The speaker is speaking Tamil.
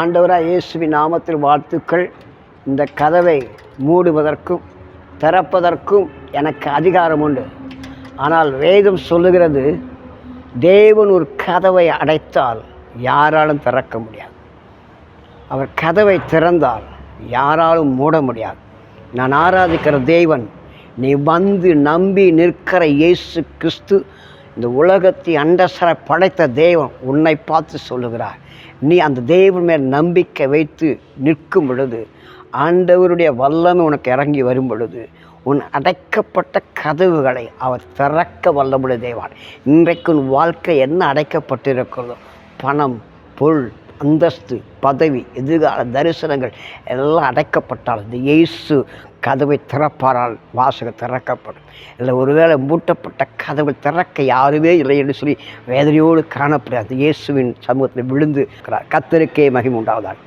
ஆண்டவராக இயேசுவி நாமத்தில் வாழ்த்துக்கள். இந்த கதவை மூடுவதற்கும் திறப்பதற்கும் எனக்கு அதிகாரம் உண்டு. ஆனால் வேதம் சொல்லுகிறது தேவன் ஒரு கதவை அடைத்தால் யாராலும் திறக்க முடியாது. அவர் கதவை திறந்தால் யாராலும் மூட முடியாது. நான் ஆராதிக்கிற தேவன் நீ வந்து நம்பி நிற்கிற இயேசு கிறிஸ்து இந்த உலகத்தை அண்டசரை படைத்த தெய்வம் உன்னை பார்த்து சொல்லுகிறார். நீ அந்த தெய்வம் மேல் நம்பிக்கை வைத்து நிற்கும் பொழுது ஆண்டவருடைய வல்லமை உனக்கு இறங்கி வரும் பொழுது உன் அடைக்கப்பட்ட கதவுகளை அவர் திறக்க வல்லமுடைய தேவான். இன்றைக்கு உன் வாழ்க்கை என்ன அடைக்கப்பட்டிருக்கிறதோ பணம் பொருள் அந்தஸ்து பதவி எதிர்கால தரிசனங்கள் எல்லாம் அடைக்கப்பட்டால் இந்த இயேசு கதவை திறப்பாரால் வாசகம் திறக்கப்படும். இல்லை ஒருவேளை மூட்டப்பட்ட கதவை திறக்க யாருமே இல்லை என்று சொல்லி வேதனையோடு காணப்படாது. இயேசுவின் சமூகத்தில் விழுந்து கத்தருக்கே மகிமை உண்டாவதால்.